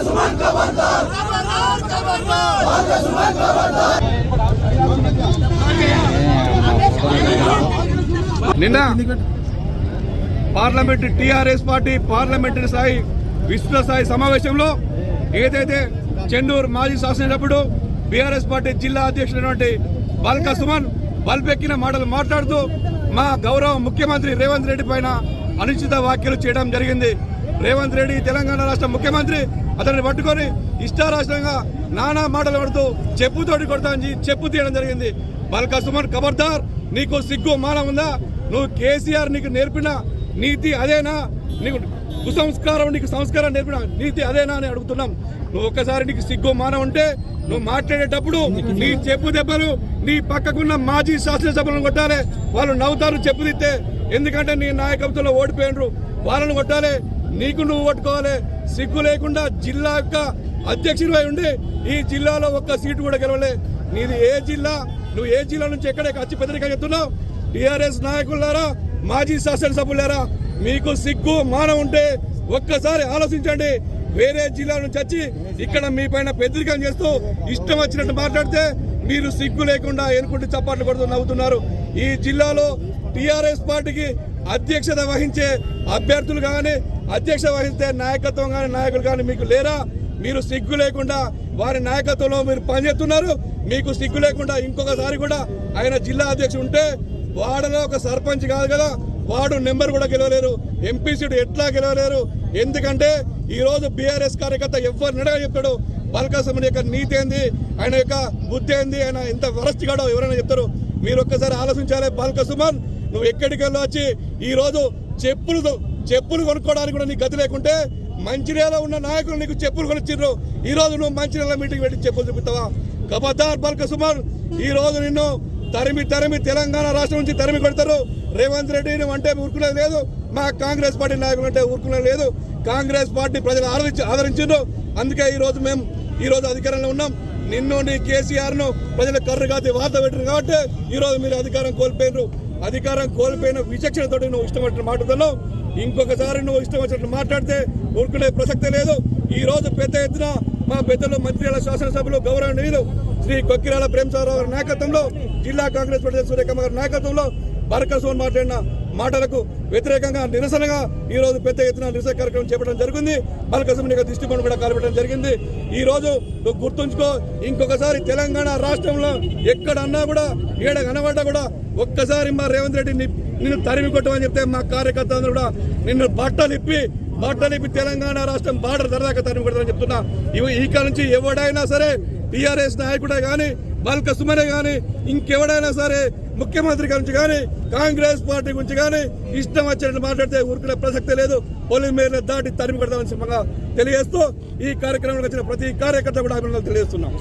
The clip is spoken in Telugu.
Suman Kabardar! Suman Kabardar! నిన్న పార్లమెంట్ టిఆర్ఎస్ పార్టీ పార్లమెంటరీ స్థాయి విస్తృత స్థాయి సమావేశంలో ఏదైతే చెన్నూరు మాజీ శాసనసభ్యుడు బీఆర్ఎస్ పార్టీ జిల్లా అధ్యక్షుడైనటువంటి బాల్కా సుమన్ బల్బెక్కిన మాటలు మాట్లాడుతూ మా గౌరవ ముఖ్యమంత్రి రేవంత్ రెడ్డి పైన అనుచిత వ్యాఖ్యలు చేయడం జరిగింది. రేవంత్ రెడ్డి తెలంగాణ రాష్ట్ర ముఖ్యమంత్రి అతన్ని పట్టుకొని ఇష్టారాష్ట్రంగా నానా మాటలు పడుతూ చెప్పుతోటి కొడతా చెప్పు తీయడం జరిగింది. బల్క సుమన్ ఖబర్దార్ నీకు సిగ్గు మానం ఉందా? నువ్వు కేసీఆర్ నీకు నేర్పిన నీతి అదేనా? నీకు కుసంస్కారం నీకు సంస్కారం నేర్పిన నీతి అదేనా అని అడుగుతున్నాం. నువ్వు ఒక్కసారి నీకు సిగ్గు మానం ఉంటే నువ్వు మాట్లాడేటప్పుడు నీ చెప్పు దెబ్బలు నీ పక్కకున్న మాజీ శాసనసభలను కొట్టాలి. వాళ్ళు నవ్వుతారు చెప్పు తిత్తే ఎందుకంటే నీ నాయకత్వంలో ఓడిపోయినరు. వాళ్ళని కొట్టాలి. నీకు నువ్వు కొట్టుకోవాలి సిగ్గు లేకుండా జిల్లా యొక్క అధ్యక్షుడివై ఉండి ఈ జిల్లాలో ఒక్క సీటు కూడా గెలవలే. నీది ఏ జిల్లా? నువ్వు ఏ జిల్లా నుంచి ఎక్కడే అచ్చి పెద్దరిగా చెప్తున్నావు టిఆర్ఎస్ నాయకులారా మాజీ శాసనసభ్యులారా మీకు సిగ్గు మానం ఉంటే ఒక్కసారి ఆలోచించండి. వేరే జిల్లా నుంచి వచ్చి ఇక్కడ మీ పైన పెద్దరికం చేస్తూ ఇష్టం వచ్చినట్టు మాట్లాడితే మీరు సిగ్గు లేకుండా ఎనుకుంటూ చప్పట్లు కొడుతూ నవ్వుతున్నారు. ఈ జిల్లాలో టిఆర్ఎస్ పార్టీకి అధ్యక్షత వహించే అభ్యర్థులు కానీ అధ్యక్ష వహించే నాయకత్వం కానీ నాయకులు కానీ మీకు లేరా? మీరు సిగ్గు లేకుండా వారి నాయకత్వంలో మీరు పనిచేస్తున్నారు. మీకు సిగ్గు లేకుండా ఇంకొకసారి కూడా ఆయన జిల్లా అధ్యక్షుడు ఉంటే వాడలో ఒక సర్పంచ్ కాదు కదా వాడు నెంబర్ కూడా గెలవలేరు. ఎంపీ సీటు ఎట్లా గెలవలేరు? ఎందుకంటే ఈరోజు బీఆర్ఎస్ కార్యకర్త ఎవరు నడగా చెప్తాడు. బల్కాసముని యొక్క నీతి ఏంది? ఆయన యొక్క బుద్ధి ఏంది? ఆయన ఎంత వరస్టిగాడో ఎవరైనా చెప్తారు? మీరు ఒక్కసారి ఆలోచించాలి బాల్కసుమన్ నువ్వు ఎక్కడికి వెళ్ళి వచ్చి ఈ రోజు చెప్పులు చెప్పులు కొనుక్కోవడానికి కూడా నీకు గతి లేకుంటే మంచిర్యాల ఉన్న నాయకులు నీకు చెప్పులు కొనిచ్చిర్రు ఈ రోజు నువ్వు మంచిర్యాల మీటింగ్ పెట్టి చెప్పులు చూపిస్తావా? కబద్దార్ బాల్క సుమన్ ఈ రోజు నిన్ను తరిమి తరిమి తెలంగాణ రాష్ట్రం నుంచి తరిమి కొడతారు. రేవంత్ రెడ్డిని అంటే ఊరుకునేది లేదు. మా కాంగ్రెస్ పార్టీ నాయకులు అంటే ఊరుకునేది లేదు. కాంగ్రెస్ పార్టీ ప్రజలు ఆదరించి ఆదరించారు అందుకే ఈరోజు మేము ఈ రోజు అధికారంలో ఉన్నాం. నిన్ను నీ కేసీఆర్ను ప్రజలు కర్రు కాదు వార్త పెట్టారు కాబట్టి ఈ రోజు మీరు అధికారం కోల్పోయినారు అధికారం కోల్పోయిన విచక్షణతోటి నువ్వు ఇష్టం వచ్చిన మాట్లాడుతున్నావు ఇంకొకసారి నువ్వు ఇష్టం వచ్చినట్టు మాట్లాడితే ఊరుకునే ప్రసక్తే లేదు. ఈ రోజు పెద్ద ఎత్తున మా పెద్దలు మంత్రిల గౌరవం గౌరవనీయులు శ్రీ కొక్కిరాల ప్రేమసారావు గారి నాయకత్వంలో జిల్లా కాంగ్రెస్ పార్టీ సూర్యకమ్మ గారి నాయకత్వంలో బరకసోన్ మాట్లాడిన మాటలకు వ్యతిరేకంగా నిరసనగా ఈ రోజు పెద్ద ఎత్తున నిరసన కార్యక్రమం చేపట్టడం జరిగింది. బలకసం దృష్టి దృష్టికోణం కూడా కాల్పెట్టడం జరిగింది. ఈ రోజు నువ్వు గుర్తుంచుకో ఇంకొకసారి తెలంగాణ రాష్ట్రంలో ఎక్కడన్నా కూడా ఏడ కనబడ్డా కూడా ఒక్కసారి మా రేవంత్ రెడ్డి నిన్ను తరిమి కొట్టమని చెప్తే మా కార్యకర్తలు కూడా నిన్ను బట్టలు ఇప్పి బట్టలు ఇప్పి తెలంగాణ రాష్ట్రం బార్డర్ దరదాకా తరిమి కొడతామని చెప్తున్నా. ఇవి ఈ నుంచి ఎవడైనా సరే టీఆర్ఎస్ నాయకుడే కానీ బాల్క సుమనే కానీ ఇంకెవడైనా సరే ముఖ్యమంత్రి గురించి కానీ కాంగ్రెస్ పార్టీ గురించి కానీ ఇష్టం వచ్చినట్టు మాట్లాడితే ఊరుకునే ప్రసక్తే లేదు. పోలింగ్ మేరను దాటి తరిమి కొడతామని సింహంగా తెలియజేస్తూ ఈ కార్యక్రమంలో వచ్చిన ప్రతి కార్యకర్త కూడా అభినందనలు తెలియజేస్తున్నాం.